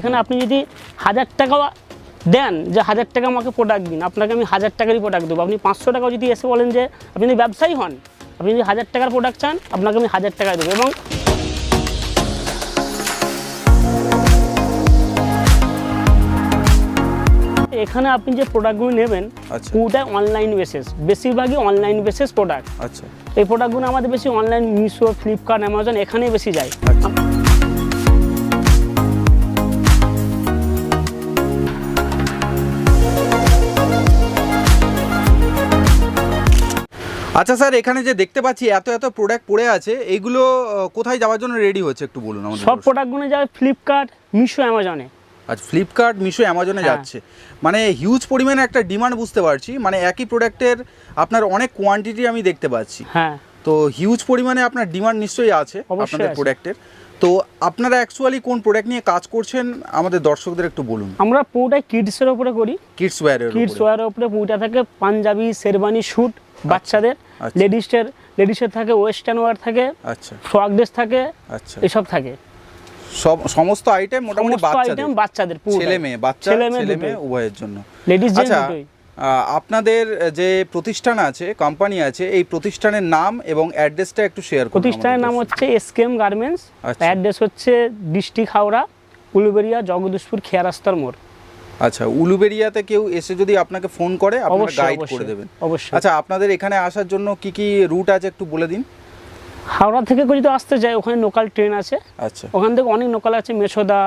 এখানে আপনি যদি হাজার টাকা দেন যে হাজার টাকা আমাকে প্রোডাক্ট দিন আপনাকে আমি হাজার টাকারই প্রোডাক্ট দেবো। আপনি পাঁচশো টাকাও যদি এসে বলেন যে আপনি যদি ব্যবসায়ী হন আপনি যদি হাজার টাকার প্রোডাক্ট চান আপনাকে আমি হাজার টাকায় দেবো এবং এখানে আপনি যে প্রোডাক্টগুলো নেবেন আচ্ছা। পুরোটাই অনলাইন বেসেস বেশিরভাগই অনলাইন বেসেস প্রোডাক্ট আচ্ছা। এই প্রোডাক্টগুলো আমাদের বেশি অনলাইন মিশো ফ্লিপকার্ট অ্যামাজন এখানেই বেশি যায়। আচ্ছা স্যার এখানে যে দেখতে পাচ্ছি এত এত প্রোডাক্ট পড়ে আছে এইগুলো কোথায় যাওয়ার জন্য রেডি হচ্ছে একটু বলুন আমাদের সব। প্রোডাক্টগুলো যাবে ফ্লিপকার্ট মিশো অ্যামাজনে আচ্ছা ফ্লিপকার্ট মিশো অ্যামাজনে। যাচ্ছে। মানে হিউজ পরিমাণে একটা ডিমান্ড বুঝতে পারছি। মানে একই প্রোডাক্টের আপনার অনেক কোয়ান্টিটি আমি দেখতে পাচ্ছি। হ্যাঁ। তো হিউজ পরিমাণে আপনার ডিমান্ড নিশ্চয়ই আছে আপনাদের প্রোডাক্টের তো আপনারা অ্যাকচুয়ালি কোন প্রোডাক্ট নিয়ে কাজ করছেন আমাদের দর্শকদের একটু বলুন। আমরা পুরোটাই কিডসের ওপরে করি। কিডস ওয়্যারের কিডস ওয়ারের ওপরে পুরোটা থাকে পাঞ্জাবি শেরবানি স্যুট বাচ্চাদের আচ্ছা। লেডিসের লেডিসের থাকে ওয়েস্টার্ন ওয়ার থাকে আচ্ছা। ফ্রক ড্রেস থাকে আচ্ছা। এসব থাকে। সব সমস্ত আইটেম মোটামুটি বাচ্চাদের। আইটেম বাচ্চাদের ছেলে মেয়ে বাচ্চা ছেলে মেয়ে উভয়ের জন্য। লেডিস আচ্ছা আপনাদের যে প্রতিষ্ঠান আছে কোম্পানি আছে এই প্রতিষ্ঠানের নাম এবং অ্যাড্রেসটা একটু শেয়ার করুন প্রতিষ্ঠানের নাম হচ্ছে এসকেএম গার্মেন্টস আচ্ছা। অ্যাড্রেস হচ্ছে ডিস্ট্রিক্ট হাওড়া উলুবেরিয়া জগদীশপুর খেয়া রাস্তার মোড়। আচ্ছা উলুবেরিয়াতে কেউ এসে যদি আপনাকে ফোন করে আপনারা গাইড করে দেবেন। অবশ্যই। আচ্ছা আপনাদের এখানে আসার জন্য কি কি রুট আছে একটু বলে দিন? হাওড়া থেকে যদি আসতে যায় ওখানে লোকাল ট্রেন আছে। আচ্ছা। ওখান থেকে অনেক লোকাল আছে মেছোদা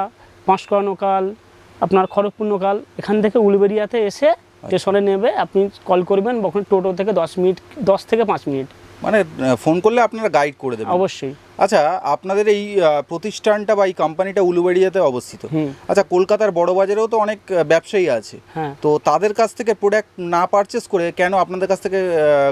পাঁশকুড়া লোকাল আপনার খড়গপুর লোকাল এখান থেকে উলবেরিয়াতে এসে স্টেশনে নেবে আপনি কল করবেন বা ওখানে টোটো থেকে দশ মিনিট দশ থেকে পাঁচ মিনিট। মানে ফোন করলে আপনারা গাইড করে দেবেন। অবশ্যই। আচ্ছা আপনাদের এই প্রতিষ্ঠানটা বা এই কোম্পানিটা উলুবেড়িয়াতে অবস্থিত। আচ্ছা কলকাতার বড় বাজারেও তো অনেক ব্যবসায়ী আছে। হ্যাঁ। তো তাদের কাছ থেকে প্রোডাক্ট না পারচেস করে কেন আপনাদের কাছ থেকে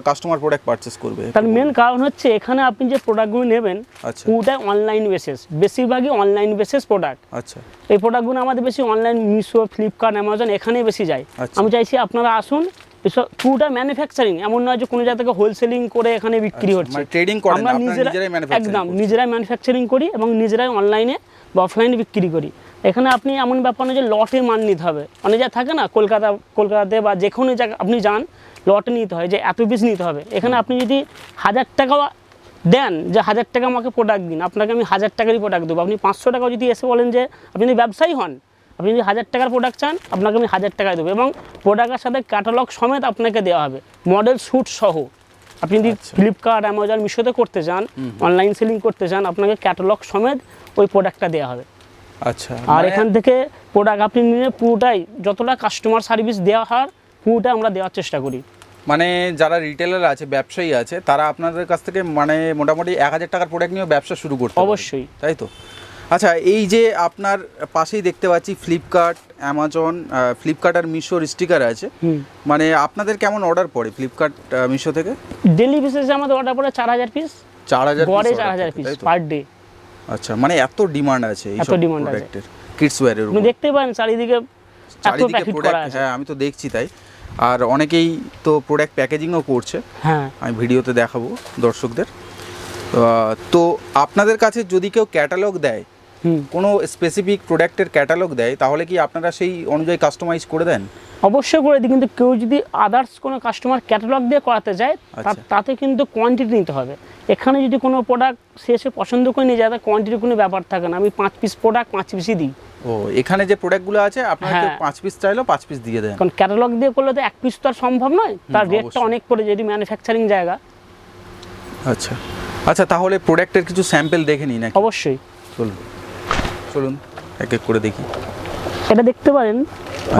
কাস্টমার প্রোডাক্ট পারচেস করবে? তার মেন কারণ হচ্ছে এখানে আপনি যে প্রোডাক্টগুলো নেবেন আচ্ছা। পুরোটাই অনলাইন বেসিস বেশিরভাগই অনলাইন বেসিস প্রোডাক্ট আচ্ছা। এই প্রোডাক্টগুলো আমাদের বেশি অনলাইন মিশো ফ্লিপকার্ট অ্যামাজন এখানেই বেশি যায়। আচ্ছা। আমি চাইছি আপনারা আসুন পুরোটা ম্যানুফ্যাকচারিং এমন নয় যে কোনো জায়গা থেকে হোলসেলিং করে এখানে বিক্রি আচ্ছা, হচ্ছে। মানে আমরা নিজেরাই একদম নিজেরাই ম্যানুফ্যাকচারিং করি এবং নিজেরাই অনলাইনে বা অফলাইনে বিক্রি করি। এখানে আপনি এমন ব্যাপার নয় যে লটে মাল নিতে হবে। অনেক জায়গায় থাকে না কলকাতা কলকাতাতে বা যে কোনো জায়গা আপনি যান লটে নিতে হয় যে এত পিস নিতে হবে। এখানে আপনি যদি হাজার টাকা দেন যে হাজার টাকা আমাকে প্রোডাক্ট দিন আপনাকে আমি হাজার টাকারই প্রোডাক্ট দেবো। আপনি পাঁচশো টাকা যদি এসে বলেন যে আপনি যদি ব্যবসায়ী হন আপনি যদি হাজার টাকার প্রোডাক্ট চান আপনাকে আমি হাজার টাকায় দেবো এবং প্রোডাক্টের সাথে ক্যাটালগ সমেত আপনাকে দেওয়া হবে। মডেল শ্যুট সহ। আপনি যদি আচ্ছা। ফ্লিপকার্ট অ্যামাজন মিশোতে করতে চান অনলাইন সেলিং করতে চান আপনাকে ক্যাটালগ সমেত ওই প্রোডাক্টটা দেওয়া হবে। আচ্ছা আর মানে- এখান থেকে প্রোডাক্ট আপনি নিয়ে পুরোটাই যতটা কাস্টমার সার্ভিস দেওয়া হয় পুরোটা আমরা দেওয়ার চেষ্টা করি। মানে যারা রিটেলার আছে ব্যবসায়ী আছে তারা আপনাদের কাছ থেকে মানে মোটামুটি এক হাজার টাকার প্রোডাক্ট নিয়ে ব্যবসা শুরু করতে অবশ্যই। তাই তো? আচ্ছা এই যে আপনার পাশেই দেখতে পাচ্ছি ফ্লিপকার্ট অ্যামাজন ফ্লিপকার্ট আর মিশোর স্টিকার আছে। মানে আপনাদের কেমন অর্ডার পড়ে ফ্লিপকার্ট মিশো থেকে? ডেলি বেসিসে আমাদের অর্ডার পড়ে চার হাজার পিস চার হাজার গড়ে চার হাজার পিস পার ডে আচ্ছা মানে এত ডিমান্ড আছে এই আছে। প্রোডাক্টের কিডস ওয়্যারের উপর। দেখতে পারেন চারিদিকে চারিদিকে প্রোডাক্ট আছে। হ্যাঁ আমি তো দেখছি তাই। আর অনেকেই তো প্রোডাক্ট প্যাকেজিংও করছে। হ্যাঁ। আমি ভিডিওতে দেখাবো দর্শকদের। তো আপনাদের কাছে যদি কেউ ক্যাটালগ দেয় কোনো স্পেসিফিক প্রোডাক্টের ক্যাটালগ দেয় তাহলে কি আপনারা সেই অনুযায়ী কাস্টমাইজ করে দেন? অবশ্যই করে দিই কিন্তু কেউ যদি আদার্স কোনো কাস্টমার ক্যাটালগ দিয়ে করাতে যায় আচ্ছা। তাতে কিন্তু কোয়ান্টিটি নিতে হবে। এখানে যদি কোনো প্রোডাক্ট সে এসে পছন্দ করে নিয়ে যায় তার কোয়ান্টিটির কোনো ব্যাপার থাকে না। আমি পাঁচ পিস প্রোডাক্ট পাঁচ পিসই দিই। ও এখানে যে প্রোডাক্টগুলো আছে আপনারা হ্যাঁ। পাঁচ পিস চাইলেও পাঁচ পিস দিয়ে দেন। কারণ ক্যাটালগ দিয়ে করলে তো এক পিস তো আর সম্ভব নয়। তার রেটটা অনেক পড়ে যদি ম্যানুফ্যাকচারিং জায়গা। আচ্ছা। আচ্ছা তাহলে প্রোডাক্টের কিছু স্যাম্পল দেখে নিই নাকি? অবশ্যই। চলুন। চলুন এক এক করে দেখি। এটা দেখতে পারেন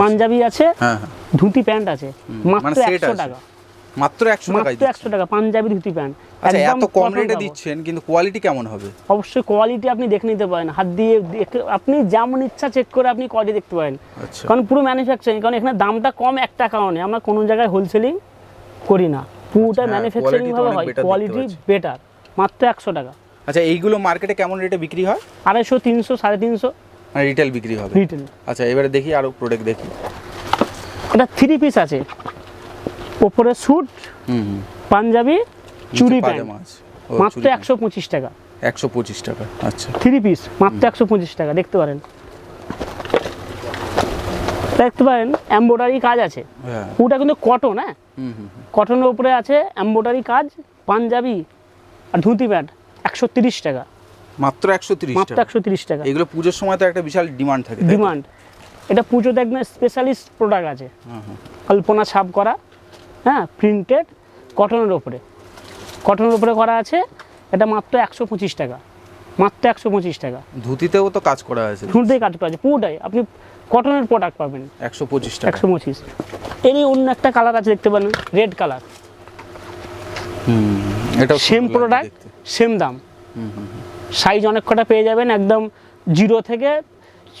পাঞ্জাবি আছে হ্যাঁ হ্যাঁ। ধুতি প্যান্ট আছে। মাত্র মানে একশো। টাকা। মাত্র একশো মাত্র একশো টাকা পাঞ্জাবি ধুতি প্যান্ট। আচ্ছা এত কম রেটে দিচ্ছেন কিন্তু কোয়ালিটি কেমন হবে? অবশ্যই কোয়ালিটি আপনি দেখে নিতে পারেন। হাত দিয়ে আপনি যেমন ইচ্ছা চেক করে আপনি কোয়ালিটি দেখতে পারেন। আচ্ছা। কারণ পুরো ম্যানুফ্যাকচারিং কারণ এখানে দামটা কম একটা কারণে আমরা কোনো জায়গায় হোলসেলিং করি না। পুরোটা ম্যানুফ্যাকচারিং quality ভাবে হয় কোয়ালিটি। বেটার মাত্র একশো টাকা। আচ্ছা এইগুলো মার্কেটে কেমন রেটে বিক্রি হয়? আড়াইশো তিনশো সাড়ে তিনশো। মানে রিটেল বিক্রি হবে? রিটেল আচ্ছা এবারে দেখি আরও প্রোডাক্ট দেখি। এটা থ্রি পিস আছে। ওপরে স্যুট পাঞ্জাবি চুড়ি প্যান্ট। মাত্র একশো পঁচিশ টাকা। একশো পঁচিশ টাকা আচ্ছা। থ্রি পিস মাত্র একশো পঁচিশ টাকা দেখতে পারেন। দেখতে পারেন এম্ব্রয়ডারি কাজ আছে। হ্যাঁ। ওটা কিন্তু কটন হ্যাঁ? হুম হুম হুম। কটনের উপরে আছে এম্ব্রয়ডারি কাজ পাঞ্জাবি আর ধুতি প্যান্ট। একশো তিরিশ টাকা। মাত্র একশো তিরিশ মাত্র একশো তিরিশ টাকা। এগুলো পুজোর সময় তো একটা বিশাল ডিমান্ড থাকে ডিমান্ড এটা পুজোতে একদম স্পেশালিস্ট প্রোডাক্ট আছে। কল্পনা ছাপ করা হ্যাঁ প্রিন্টেড কটনের ওপরে। কটনের উপরে করা আছে এটা মাত্র একশো পঁচিশ টাকা। মাত্র একশো পঁচিশ টাকা। ধুতিতেও তো কাজ করা আছে। ধুতেই কাজ করা আছে পুরোটাই। আপনি কটনের প্রোডাক্ট পাবেন। একশো পঁচিশ টাকা। একশো পঁচিশ। এরই অন্য একটা কালার আছে দেখতে পারেন রেড কালার হুম। সেম প্রোডাক্ট সেম দাম। সাইজ অনেক কটা পেয়ে যাবেন একদম জিরো থেকে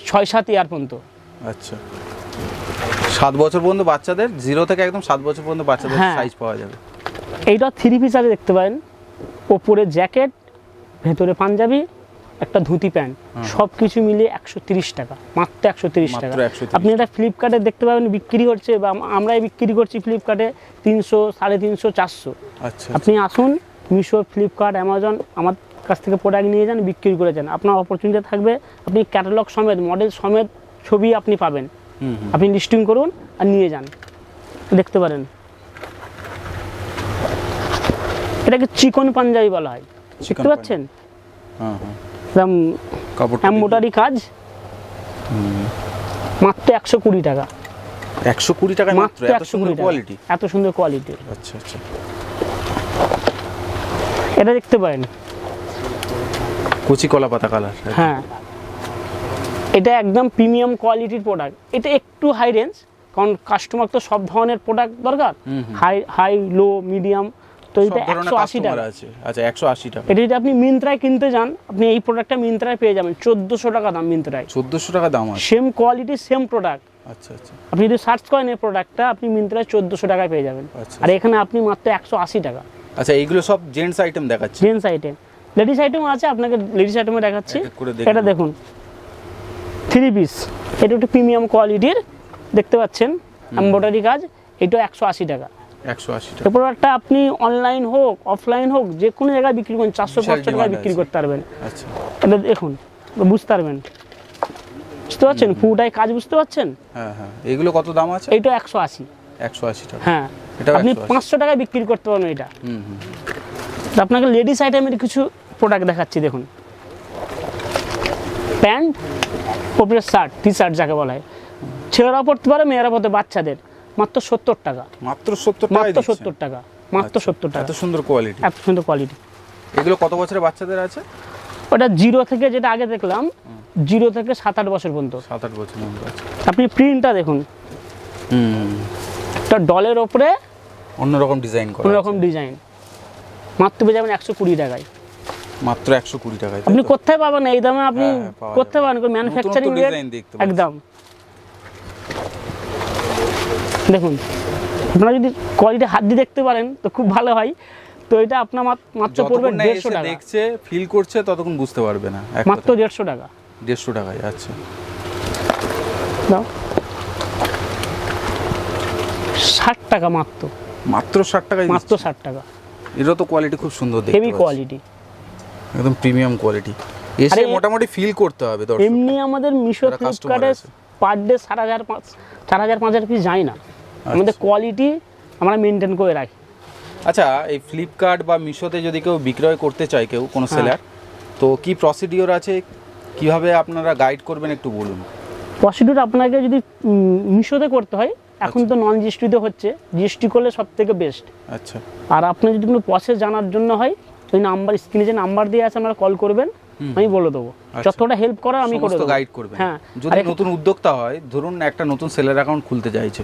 ছয় সাত ইয়ার পর্যন্ত। আচ্ছা। সাত বছর পর্যন্ত বাচ্চাদের জিরো থেকে একদম সাত বছর পর্যন্ত বাচ্চাদের হ্যাঁ। সাইজ পাওয়া যাবে। এইটা থ্রি পিস আছে দেখতে পারেন। ওপরে জ্যাকেট ভেতরে পাঞ্জাবি একটা ধুতি প্যান্ট সব কিছু মিলিয়ে একশো তিরিশ টাকা মাত্র একশো তিরিশ টাকা। আপনি এটা ফ্লিপকার্টে দেখতে পাবেন বিক্রি হচ্ছে বা আমরাই বিক্রি করছি ফ্লিপকার্টে তিনশো সাড়ে তিনশো চারশো। আচ্ছা আপনি আসুন মিশো ফ্লিপকার্ট অ্যামাজন আমার কাছ থেকে প্রোডাক্ট নিয়ে যান বিক্রি করে যান। আপনার অপরচুনিটি থাকবে আপনি ক্যাটালগ সমেত মডেল সমেত ছবি আপনি পাবেন। আপনি লিস্টিং করুন আর নিয়ে যান। দেখতে পারেন। এটাকে চিকন পাঞ্জাবি বলা হয়। দেখতে। পাচ্ছেন? হ্যাঁ হ্যাঁ। একদম এম্বোটারি কাজ। মাত্র একশো কুড়ি টাকা। একশো কুড়ি মাত্র মাত্র? একশো কুড়ি কোয়ালিটি এত সুন্দর কোয়ালিটি আচ্ছা আচ্ছা। এটা দেখতে পারেন। কচি কলা পাতা কালার হ্যাঁ। এটা একদম প্রিমিয়াম কোয়ালিটির প্রোডাক্ট এটা একটু হাই রেঞ্জ কারণ কাস্টমার তো সব ধরনের প্রোডাক্ট দরকার। হাই হাই লো মিডিয়াম তো এটা একশো আশি টাকা। আছে। আচ্ছা একশো আশি টাকা। এটা যদি আপনি মিন্ত্রায় কিনতে যান আপনি এই প্রোডাক্টটা মিন্ত্রায় পেয়ে যাবেন চোদ্দোশো টাকা দাম মিন্ত্রায় চোদ্দোশো টাকা দাম আছে। সেম কোয়ালিটি সেম প্রোডাক্ট আচ্ছা আচ্ছা। আপনি যদি সার্চ করেন এই প্রোডাক্টটা আপনি মিন্ত্রায় চোদ্দোশো টাকায় পেয়ে যাবেন। আচ্ছা। আর এখানে আপনি মাত্র একশো আশি টাকা। আচ্ছা এইগুলো সব জেন্টস আইটেম দেখাচ্ছি? জেন্টস আইটেম লেডিস আইটেম আছে আপনাকে লেডিস আইটেমে দেখাচ্ছি। এটা দেখুন। থ্রি পিস এটা একটু প্রিমিয়াম কোয়ালিটির দেখতে পাচ্ছেন? এম্ব্রয়ডারি কাজ এটা একশো আশি টাকা। একশো আশি টাকা। এই প্রোডাক্টটা আপনি অনলাইন হোক অফলাইন হোক যে কোনো জায়গায় বিক্রি করুন চারশো বিশাল পাঁচশো টাকায় বিক্রি করতে পারবেন। আচ্ছা। এটা দেখুন বুঝতে পারবেন। বুঝতে পারছেন? পুরোটাই কাজ বুঝতে পারছেন? হ্যাঁ হ্যাঁ। এগুলো কত দাম আছে? একশো আশি। একশো আশি টাকা। হ্যাঁ। আপনি পাঁচশো টাকায় বিক্রি করতে পারবেন এটা। আপনাকে লেডিস আইটেমের কিছু প্রোডাক্ট দেখাচ্ছি দেখুন। প্যান্ট ওপরে শার্ট টি শার্ট যাকে বলা। হয় ছেলেরা পড়তে পারে মেয়েরা পড়তে বাচ্চাদের। মাত্র সত্তর টাকা। মাত্র সত্তর মাত্র সত্তর টাকা মাত্র সত্তর টাকা। এত সুন্দর কোয়ালিটি এত সুন্দর কোয়ালিটি এগুলো কত বছরের বাচ্চাদের আছে? ওটা জিরো থেকে যেটা আগে দেখলাম জিরো থেকে সাত আট বছর পর্যন্ত। সাত আট বছর মতো আপনি প্রিন্টটা দেখুন। হুম। ডলের ওপরে অন্যরকম ডিজাইন করা কোনো আছে। রকম ডিজাইন। মাত্র পেয়ে যাবেন একশো কুড়ি টাকায়। মাত্র একশো কুড়ি টাকায় আপনি কোথায় পাবেন? এই দামে আপনি হ্যাঁ, হ্যাঁ, যাবে। পারেন ম্যানুফ্যাকচারিং। একদম। দেখুন আপনারা যদি কোয়ালিটি হাত দিয়ে দেখতে পারেন তো খুব ভালো হয়। তো এটা আপনার মাত- মাত্র পড়বে দেড়শো টাকা। দেখছে ফিল করছে ততক্ষণ বুঝতে পারবে না মাত্র দেড়শো টাকা। দেড়শো টাকায় আচ্ছা। দাও। ষাট টাকা মাত্র। মাত্র ষাট টাকায় মাত্র। ষাট টাকা। এরও তো কোয়ালিটি খুব সুন্দর হেভি কোয়ালিটি একদম প্রিমিয়াম কোয়ালিটি এসে মোটামুটি ফিল করতে হবে দর্শক এমনি আমাদের মিশো ফ্লিপকার্টে পার ডে চার হাজার পাঁচ চার হাজার পাঁচ হাজার পিস যায় না। আমাদের কোয়ালিটি আমরা মেনটেন করে রাখি। আচ্ছা এই ফ্লিপকার্ট বা মিশোতে যদি কেউ বিক্রয় করতে চায় কেউ কোনো হ্যাঁ। সেলার তো কি প্রসিডিওর আছে? কীভাবে আপনারা গাইড করবেন একটু বলুন। প্রসিডিউর আপনাকে যদি মিশোতে করতে হয় এখন আচ্ছা। তো নন জিএসটিতে হচ্ছে। জিএসটি করলে সব থেকে বেস্ট আচ্ছা। আর আপনার যদি কোনো প্রসেস জানার জন্য হয় ওই নাম্বার স্ক্রিনে যে নাম্বার দিয়ে আছে আপনারা কল করবেন আমি বলে দেবো। আচ্ছা। যতটা হেল্প করার আমি করে দেবো। গাইড করবেন। হ্যাঁ। যদি নতুন উদ্যোক্তা হয় ধরুন একটা নতুন সেলার অ্যাকাউন্ট খুলতে চাইছে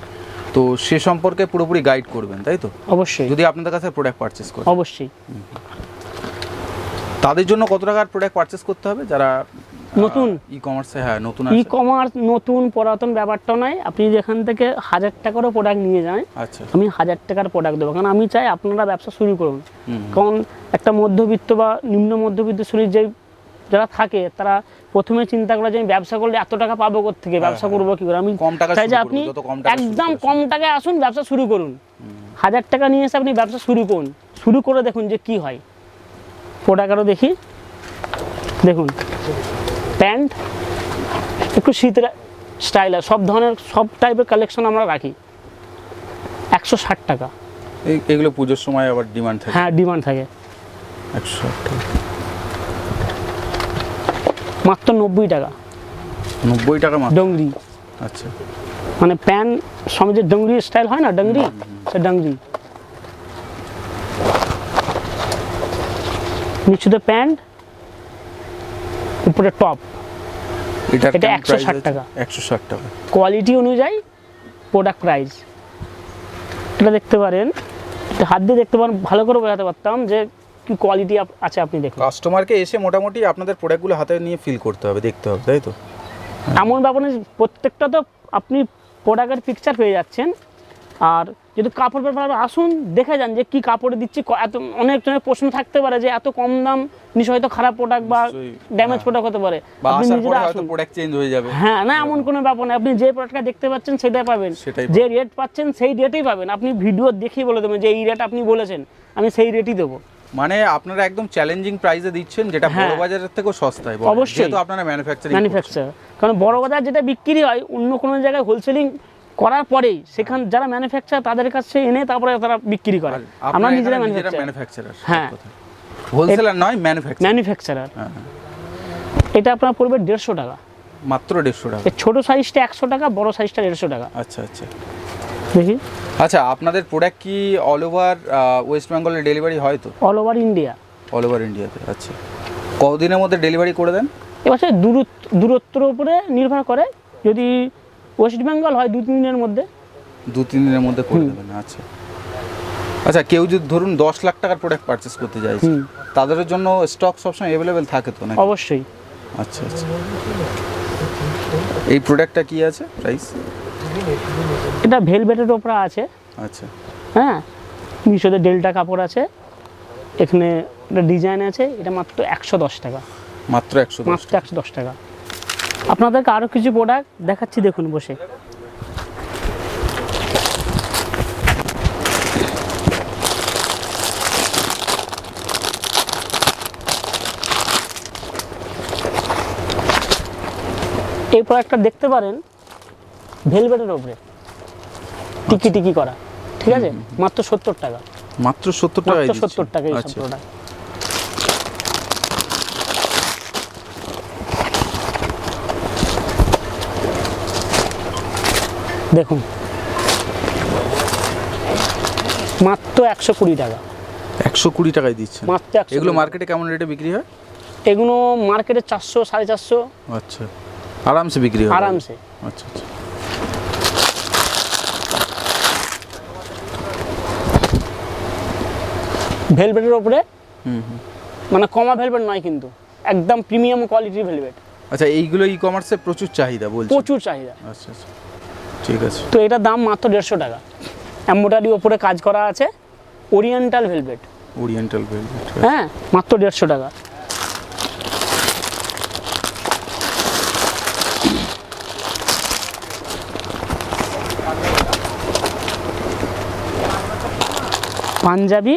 তো সে সম্পর্কে পুরোপুরি গাইড করবেন তাই তো? অবশ্যই। যদি আপনাদের কাছে প্রোডাক্ট পারচেস করে। অবশ্যই। তাদের জন্য কত টাকার প্রোডাক্ট পারচেস করতে হবে? যারা নতুন? ই কমার্সে হ্যাঁ নতুন ই কমার্স নতুন পুরাতন ব্যাপারটা নয় আপনি যেখান থেকে হাজার টাকারও প্রোডাক্ট নিয়ে যান আচ্ছা। আমি হাজার টাকার প্রোডাক্ট দেবো। কারণ আমি চাই আপনারা ব্যবসা শুরু করুন। কারণ একটা মধ্যবিত্ত বা নিম্ন মধ্যবিত্ত শ্রেণির যে যারা থাকে তারা প্রথমে চিন্তা করে যে আমি ব্যবসা করলে এত টাকা পাবো থেকে ব্যবসা হ্যাঁ। করব কি করে? আমি চাই যে আপনি একদম কম টাকায় আসুন ব্যবসা শুরু করুন। হাজার টাকা নিয়ে এসে আপনি ব্যবসা শুরু করুন। শুরু করে দেখুন যে কি হয়। প্রোডাক্ট আরও দেখি। দেখুন। প্যান্ট একটু শীতের স্টাইলার সব ধরনের সব টাইপের কালেকশন আমরা রাখি। একশো ষাট টাকা। এগুলো পুজোর সময় আবার ডিমান্ড থাকে? হ্যাঁ ডিমান্ড থাকে। একশো টাকা। মাত্র নব্বই টাকা। নব্বই টাকা ডংরি। আচ্ছা। মানে প্যান যে ডংরি স্টাইল হয় না ডংরি? সে ডংরি। নিচুতে প্যান্ট উপরে টপ এটা এটা 160 টাকা। একশো ষাট টাকা। কোয়ালিটি অনুযায়ী প্রোডাক্ট প্রাইস এটা দেখতে পারেন। এটা হাত দিয়ে দেখতে পারেন ভালো করে বোঝাতে পারতাম যে কি কোয়ালিটি আছে আপনি দেখুন। কাস্টমারকে এসে মোটামুটি আপনাদের প্রোডাক্টগুলো হাতে নিয়ে ফিল করতে হবে দেখতে হবে তাই তো? এমন ব্যাপার যে প্রত্যেকটা তো আপনি প্রোডাক্টের পিকচার পেয়ে যাচ্ছেন। আর যদি কাপড় ব্যাপারে আসুন দেখে যান যে কি কাপড়ে দিচ্ছি এত অনেক জনের প্রশ্ন থাকতে পারে যে এত কম দাম নিশ্চয় হয়তো খারাপ প্রোডাক্ট বা ড্যামেজ হ্যাঁ। প্রোডাক্ট হতে পারে। আপনি নিজেরা আসুন। প্রোডাক্ট চেঞ্জ হয়ে যাবে। হ্যাঁ না এমন কোনো ব্যাপার না আপনি যে প্রোডাক্টটা দেখতে পাচ্ছেন সেটাই পাবেন। যে রেট পাচ্ছেন সেই রেটেই পাবেন। আপনি ভিডিও দেখেই বলে দেবেন যে এই রেট আপনি বলেছেন আমি সেই রেটই দেবো। মানে আপনারা একদম চ্যালেঞ্জিং প্রাইসে দিচ্ছেন যেটা বড় হ্যাঁ। বাজারের থেকেও সস্তায়। অবশ্যই। যেহেতু আপনারা ম্যানুফ্যাকচারিং ম্যানুফ্যাকচার কারণ বড় বাজার যেটা বিক্রি হয় অন্য কোনো জায়গায় হোলসেলিং করার পরেই সেখান যারা ম্যানুফ্যাকচার তাদের কাছে এনে তারপরে তারা বিক্রি করে। আমরা নিজেরা ম্যানুফ্যাকচারার হ্যাঁ। হোলসেলার নয় ম্যানুফ্যাকচার ম্যানুফ্যাকচারার এটা আপনার পড়বে দেড়শো টাকা। মাত্র দেড়শো টাকা। ছোটো সাইজটা একশো টাকা বড় সাইজটা দেড়শো টাকা। আচ্ছা আচ্ছা। দেখি। আচ্ছা আপনাদের প্রোডাক্ট কি অল ওভার ওয়েস্ট বেঙ্গলে ডেলিভারি হয় তো? All over India all over ইন্ডিয়াতে আচ্ছা। কতদিনের মধ্যে ডেলিভারি করে দেন? এবার সে দূরত্ব দূরত্বর উপরে নির্ভর করে। যদি ওয়েস্ট বেঙ্গল হয় দু তিন দিনের মধ্যে। দু তিন দিনের মধ্যে করে দেবেন আচ্ছা। আচ্ছা কেউ যদি ধরুন দশ লাখ টাকার প্রোডাক্ট পারচেস করতে চাইছে তাদের জন্য স্টক সবসময় অ্যাভেলেবেল থাকে তো না অবশ্যই। আচ্ছা আচ্ছা। এই প্রোডাক্টটা কি আছে প্রাইস এটা ভেলভেটের ওপরে আছে। আচ্ছা। হ্যাঁ মিশোতে ডেল্টা কাপড় আছে। এখানে একটা ডিজাইন আছে এটা মাত্র একশো দশ টাকা। মাত্র একশো দশ মাত্র একশো দশ টাকা। আপনাদেরকে আরও কিছু প্রোডাক্ট দেখাচ্ছি দেখুন বসে। এই প্রোডাক্টটা দেখতে পারেন ভেলভেটের ওপরে টিকি টিকি করা ঠিক আছে? মাত্র সত্তর টাকা। মাত্র সত্তর টাকা সত্তর টাকা এই প্রোডাক্ট দেখুন। মাত্র একশো কুড়ি টাকা। একশো কুড়ি টাকায় দিচ্ছে মাত্র এগুলো মার্কেটে কেমন রেটে বিক্রি হয়? এগুলো মার্কেটে চারশো সাড়ে চারশো। আচ্ছা। আরামসে বিক্রি হয় আরামসে। আচ্ছা আচ্ছা। ভেলভেটের ওপরে? মানে কমা ভেলভেট নয় কিন্তু। একদম প্রিমিয়াম কোয়ালিটির ভেলভেট। আচ্ছা এইগুলো ই কমার্সে প্রচুর চাহিদা বলছি প্রচুর চাহিদা। আচ্ছা আচ্ছা। ঠিক আছে। তো এটার দাম মাত্র দেড়শো টাকা। এম্বোটারি ওপরে কাজ করা আছে ওরিয়েন্টাল ভেলভেট। ওরিয়েন্টাল ভেলভেট হ্যাঁ। মাত্র দেড়শো টাকা। পাঞ্জাবি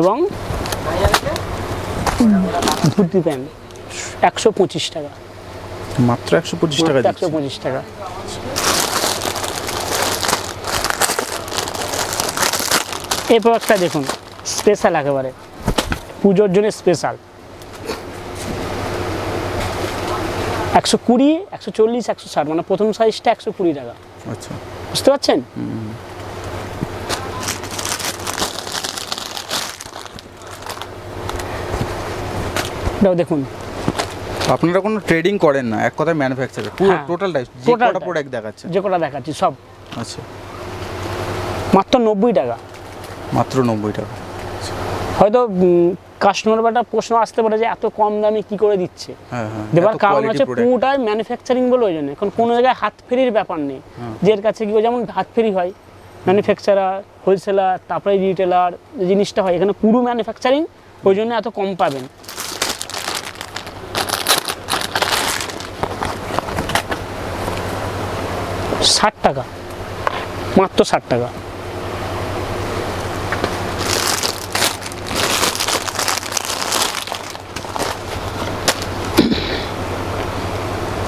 এবং ধুতি প্যান্ট একশো পঁচিশ টাকা। মাত্র একশো পঁচিশ টাকা একশো পঁচিশ টাকা। এই প্রোডাক্টটা দেখুন স্পেশাল একেবারে। পুজোর জন্য স্পেশাল একশো কুড়ি একশো চল্লিশ একশো ষাট মানে প্রথম সাইজটা একশো কুড়ি টাকা। আচ্ছা। বুঝতে পারছেন? এটাও দেখুন। আপনারা কোনো ট্রেডিং করেন না এক কথায় ম্যানুফ্যাকচারার পুরো হ্যাঁ, টোটালটাই যে কটা প্রোডাক্ট দেখাচ্ছে। যে কটা দেখাচ্ছি সব। আচ্ছা। মাত্র নব্বই টাকা। মাত্র নব্বই টাকা। হয়তো কাস্টমার বা একটা প্রশ্ন আসতে পারে যে এত কম দামে কি করে দিচ্ছে? হ্যাঁ হ্যাঁ দেবার কারণ হচ্ছে পুরোটাই ম্যানুফ্যাকচারিং বলে ওই জন্য। এখন কোনো জায়গায় হাত ফেরির ব্যাপার নেই। যে এর কাছে কি হয়, যেমন হাত ফেরি হয় ম্যানুফ্যাকচারার হোলসেলার তারপরে রিটেলার জিনিসটা হয় এখানে পুরো ম্যানুফ্যাকচারিং ওই জন্য এত কম পাবেন। ষাট টাকা। মাত্র ষাট টাকা।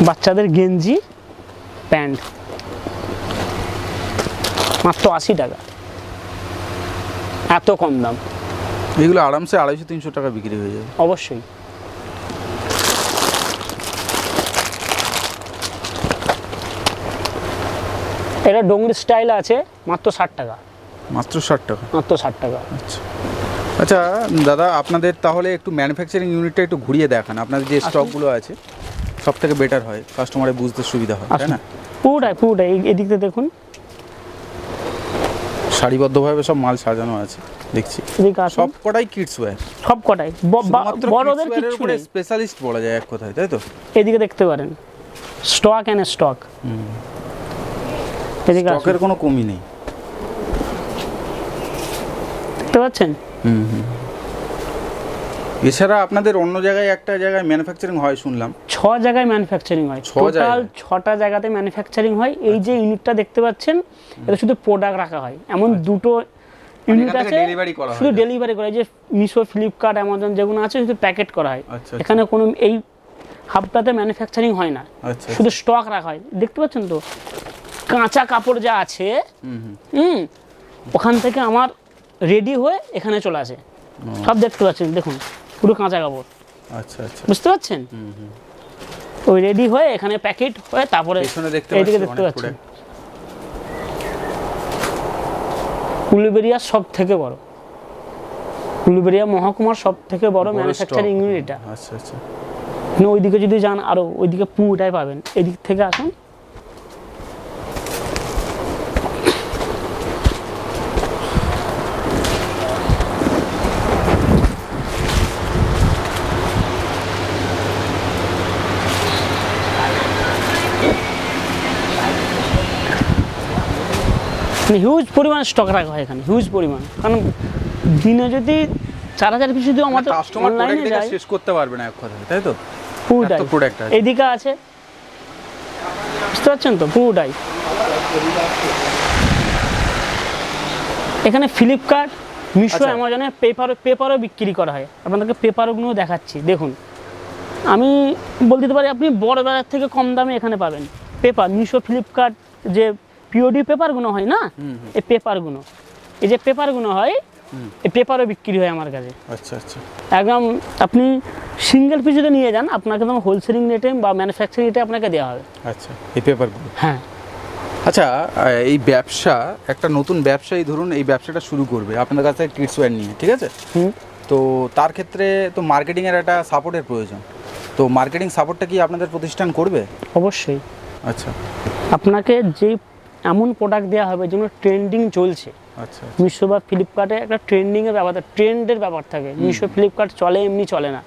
বাচ্চাদের গেঞ্জি প্যান্ট। মাত্র আশি টাকা। এত কম দাম। এগুলো আরামসে আড়াইশো তিনশো টাকা বিক্রি হয়ে যাবে। অবশ্যই। এটা ডোংরি স্টাইল আছে মাত্র ষাট টাকা। মাত্র ষাট টাকা? মাত্র ষাট টাকা। আচ্ছা। আচ্ছা দাদা আপনাদের তাহলে একটু ম্যানুফ্যাকচারিং ইউনিটটা একটু ঘুরিয়ে দেখান। আপনাদের যে স্টকগুলো আছে। সব থেকে বেটার হয়। কাস্টমারের বুঝতে সুবিধা হয় তাই না? পুরোটাই পুরোটাই এই- এদিকতে দেখুন। সারিবদ্ধভাবে সব মাল সাজানো আছে দেখছি। সব কটাই কিডস ওয়্যার সব কটাই বড়দের কিচ্ছু নেই। স্পেশালিস্ট বলা যায় এক কথায় তাই তো? এদিকে দেখতে পারেন স্টক অ্যান্ড স্টক এদিকে স্টকের কোনো কমই নেই। দেখতে পাচ্ছেন? হুম হুম। এছাড়া আপনাদের অন্য জায়গায় একটা জায়গায় ম্যানুফ্যাকচারিং হয় শুনলাম। ছ জায়গায় ম্যানুফ্যাকচারিং হয়। টোটাল ছটা জায়গাতে ম্যানুফ্যাকচারিং হয়। এই যে ইউনিটটা দেখতে পাচ্ছেন এটা শুধু প্রোডাক্ট রাখা হয়। এমন দুটো ইউনিট আচ্ছা। মানে আছে শুধু ডেলিভারি করা হয়। যে মিশো ফ্লিপকার্ট অ্যামাজন যেগুলো আছে শুধু প্যাকেট করা হয়। আচ্ছা, এখানে কোনো এই হাবটাতে ম্যানুফ্যাকচারিং হয় না। আচ্ছা শুধু স্টক রাখা হয়। দেখতে পাচ্ছেন তো? কাঁচা কাপড় যা আছে হুম ওখান থেকে আমার রেডি হয়ে এখানে চলে আসে। সব দেখতে পাচ্ছেন দেখুন পুরো কাঁচা কাপড়। আচ্ছা আচ্ছা। বুঝতে পারছেন? ওই রেডি হয়ে এখানে প্যাকেট হয়ে তারপরে এইদিকে দেখতে পাচ্ছেন। উলুবেরিয়া সব থেকে বড় উলুবেরিয়া মহকুমার সব থেকে বড় ম্যানুফ্যাকচারিং। ইউনিট এটা আচ্ছা আচ্ছা ওইদিকে যদি যান আরও ওইদিকে পুরোটাই পাবেন এদিক থেকে আসুন হিউজ পরিমাণ স্টক রাখা হয় এখানে হিউজ পরিমাণ। কারণ দিনে যদি চার হাজার পিস যদি আমাদের কাস্টমার অনলাইনে প্রোডাক্ট যায় শেষ করতে পারবে না এক কথায় তাই তো? পুরোটাই আছে। এদিকে আছে। বুঝতে পারছেন তো? পুরোটাই এখানে ফ্লিপকার্ট মিশো। অ্যামাজনে পেপার পেপারও বিক্রি করা হয়। আপনাদেরকে পেপারগুলো দেখাচ্ছি দেখুন। আমি বলতে পারি আপনি বড় বাজার থেকে কম দামে এখানে পাবেন। পেপার মিশো ফ্লিপকার্ট যে পিওডি পেপারগুলো হয় না? এই পেপারগুলো। এই যে পেপারগুলো হয় এই পেপারও বিক্রি হয় আমার কাছে। আচ্ছা আচ্ছা। একদম আপনি সিঙ্গেল পিস যদি নিয়ে যান আপনাকে একদম হোলসেলিং রেটে বা ম্যানুফ্যাকচারিং রেটে আপনাকে দেওয়া হবে। আচ্ছা এই পেপারগুলো? হ্যাঁ। আচ্ছা এই ব্যবসা একটা নতুন ব্যবসায়ী ধরুন এই ব্যবসাটা শুরু করবে। আপনাদের কাছে কিডস ওয়্যার নিয়ে ঠিক আছে। তো তার ক্ষেত্রে তো মার্কেটিংয়ের একটা সাপোর্টের প্রয়োজন। তো মার্কেটিং সাপোর্টটা কি আপনাদের প্রতিষ্ঠান করবে? অবশ্যই। আচ্ছা। আপনাকে যেই এমন প্রোডাক্ট দেওয়া হবে যেগুলো ট্রেন্ডিং চলছে। আচ্ছা মিশো বা ফ্লিপকার্টে একটা ট্রেন্ডিংয়ের ব্যাপার থাকে ট্রেন্ডের ব্যাপার থাকে। মিশো ফ্লিপকার্ট চলে এমনি চলে না।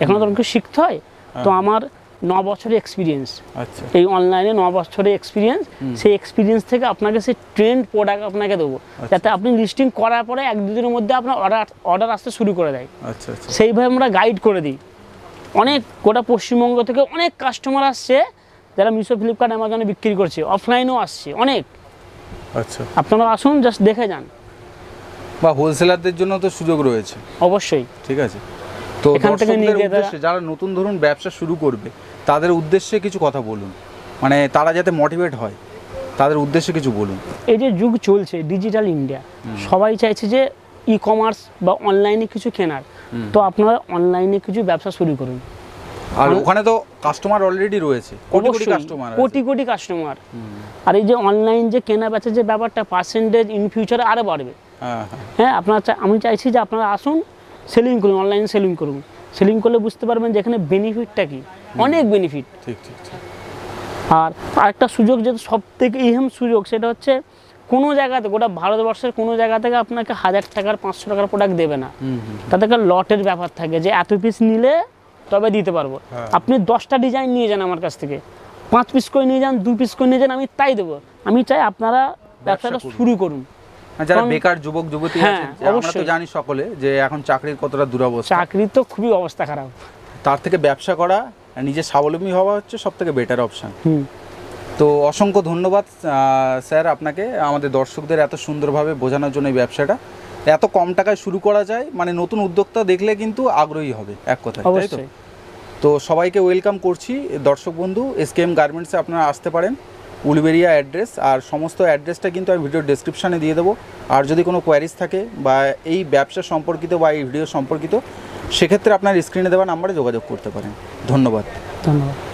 এখানে তো আমাকে শিখতে হয়। তো আমার ন বছরের এক্সপিরিয়েন্স আচ্ছা। এই অনলাইনে ন বছরের এক্সপিরিয়েন্স সেই এক্সপিরিয়েন্স থেকে আপনাকে সেই ট্রেন্ড প্রোডাক্ট আপনাকে দেবো। যাতে আপনি লিস্টিং করার পরে এক দুদিনের মধ্যে আপনার অর্ডার অর্ডার আসতে শুরু করে দেয়। আচ্ছা আচ্ছা। সেইভাবে আমরা গাইড করে দিই। অনেক গোটা পশ্চিমবঙ্গ থেকে অনেক কাস্টমার আসছে যারা মিশো ফ্লিপকার্ট অ্যামাজনে বিক্রি করছে অফলাইনেও আসছে অনেক। আচ্ছা। আপনারা আসুন জাস্ট দেখে যান। বা হোলসেলারদের জন্য তো সুযোগ রয়েছে। অবশ্যই। ঠিক আছে। তো এখান থেকে যারা নতুন ধরুন ব্যবসা শুরু করবে তাদের উদ্দেশ্যে কিছু কথা বলুন। মানে তারা যাতে মোটিভেট হয় তাদের উদ্দেশ্যে কিছু বলুন। এই যে যুগ চলছে ডিজিটাল ইন্ডিয়া সবাই চাইছে যে ই কমার্স বা অনলাইনে কিছু কেনার। তো আপনারা অনলাইনে কিছু ব্যবসা শুরু করুন। আর ওখানে তো কাস্টমার অলরেডি রয়েছে। কোটি কোটি কাস্টমার কোটি কোটি কাস্টমার আর এই যে অনলাইন যে কেনা বেচা যে ব্যাপারটা পার্সেন্টেজ ইন ফিউচারে আরও বাড়বে। হ্যাঁ হ্যাঁ। হ্যাঁ আপনারা আমি চাইছি যে আপনারা আসুন সেলিং করুন অনলাইন সেলিং করুন। সেলিং করলে বুঝতে পারবেন যে এখানে বেনিফিটটা কি। অনেক বেনিফিট ঠিক ঠিক আর আরেকটা সুযোগ যেটা সব থেকে ইহেম সুযোগ সেটা হচ্ছে কোনো জায়গাতে গোটা ভারতবর্ষের কোনো জায়গা থেকে আপনাকে হাজার টাকার পাঁচশো টাকার প্রোডাক্ট দেবে না। হুম লটের ব্যাপার থাকে যে এত পিস নিলে তবে দিতে পারব। হ্যাঁ। আপনি দশটা ডিজাইন নিয়ে যান আমার কাছ থেকে। পাঁচ পিস করে নিয়ে যান দু পিস করে নিয়ে যান আমি তাই দেবো। আমি চাই আপনারা ব্যবসাটা শুরু করুন। যারা বেকার যুবক যুবতী হ্যাঁ, আছে আমরা তো জানি সকলে যে এখন চাকরির কতটা দুরবস্থা। চাকরির তো খুবই অবস্থা খারাপ। তার থেকে ব্যবসা করা আর নিজে স্বাবলম্বী হওয়া হচ্ছে সব থেকে বেটার অপশন তো অসংখ্য ধন্যবাদ স্যার আপনাকে আমাদের দর্শকদের এত সুন্দরভাবে বোঝানোর জন্য এই ব্যবসাটা। এত কম টাকায় শুরু করা যায় মানে নতুন উদ্যোক্তা দেখলে কিন্তু আগ্রহী হবে এক কথায় তাই তো? তো সবাইকে ওয়েলকাম করছি দর্শক বন্ধু এসকেএম গার্মেন্টসে আপনারা আসতে পারেন উলবেরিয়া অ্যাড্রেস আর সমস্ত অ্যাড্রেসটা কিন্তু আমি ভিডিও ডেসক্রিপশানে দিয়ে দেবো। আর যদি কোনো কোয়ারিজ থাকে বা এই ব্যবসা সম্পর্কিত বা এই ভিডিও সম্পর্কিত সেক্ষেত্রে আপনার স্ক্রিনে দেওয়া নাম্বারে যোগাযোগ করতে পারেন। ধন্যবাদ। ধন্যবাদ।